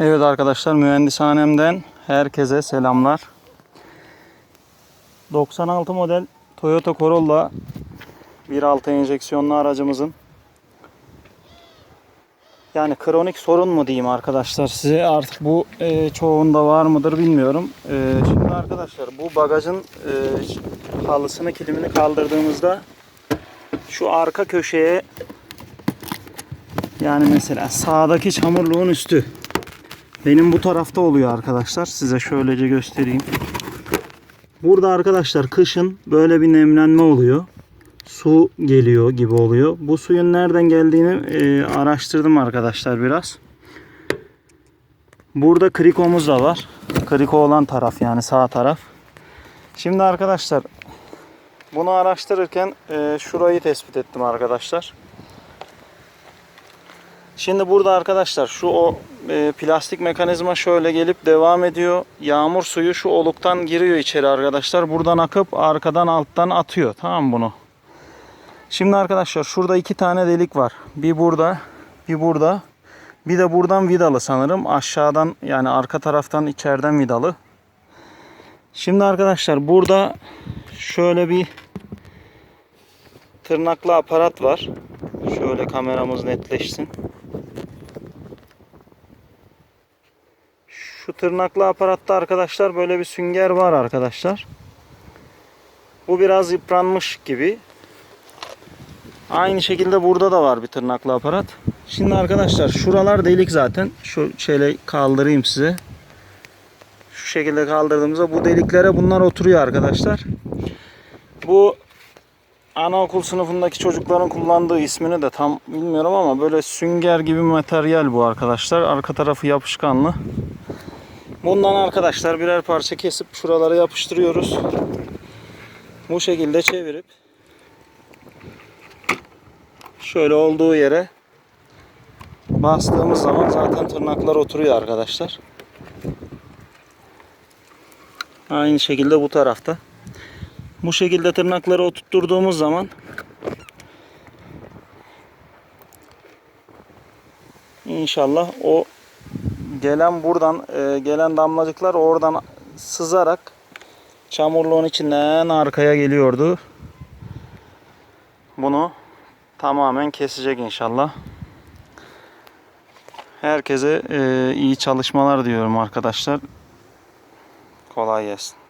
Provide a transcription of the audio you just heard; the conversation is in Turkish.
Evet arkadaşlar mühendishanemden herkese selamlar. 96 model Toyota Corolla 1.6 enjeksiyonlu aracımızın yani kronik sorun mu diyeyim arkadaşlar size artık bu e, çoğunda var mıdır bilmiyorum. E, şimdi arkadaşlar bu bagajın e, halısını kilimini kaldırdığımızda şu arka köşeye yani mesela sağdaki çamurluğun üstü benim bu tarafta oluyor arkadaşlar. Size şöylece göstereyim. Burada arkadaşlar kışın böyle bir nemlenme oluyor. Su geliyor gibi oluyor. Bu suyun nereden geldiğini e, araştırdım arkadaşlar biraz. Burada krikomuz da var. Kriko olan taraf yani sağ taraf. Şimdi arkadaşlar bunu araştırırken e, şurayı tespit ettim arkadaşlar. Şimdi burada arkadaşlar şu o e, plastik mekanizma şöyle gelip devam ediyor. Yağmur suyu şu oluktan giriyor içeri arkadaşlar. Buradan akıp arkadan alttan atıyor. Tamam bunu? Şimdi arkadaşlar şurada iki tane delik var. Bir burada, bir burada. Bir de buradan vidalı sanırım. Aşağıdan yani arka taraftan içeriden vidalı. Şimdi arkadaşlar burada şöyle bir tırnaklı aparat var. Şöyle kameramız netleşsin. Şu tırnaklı aparatta arkadaşlar böyle bir sünger var arkadaşlar. Bu biraz yıpranmış gibi. Aynı şekilde burada da var bir tırnaklı aparat. Şimdi arkadaşlar şuralar delik zaten. Şu şöyle kaldırayım size. Şu şekilde kaldırdığımızda bu deliklere bunlar oturuyor arkadaşlar. Bu anaokul sınıfındaki çocukların kullandığı ismini de tam bilmiyorum ama böyle sünger gibi materyal bu arkadaşlar. Arka tarafı yapışkanlı. Bundan arkadaşlar birer parça kesip şuralara yapıştırıyoruz. Bu şekilde çevirip şöyle olduğu yere bastığımız zaman zaten tırnaklar oturuyor arkadaşlar. Aynı şekilde bu tarafta. Bu şekilde tırnakları oturtturduğumuz zaman inşallah o gelen buradan e, gelen damlacıklar oradan sızarak çamurluğun içinden arkaya geliyordu. Bunu tamamen kesecek inşallah. Herkese e, iyi çalışmalar diyorum arkadaşlar. Kolay gelsin.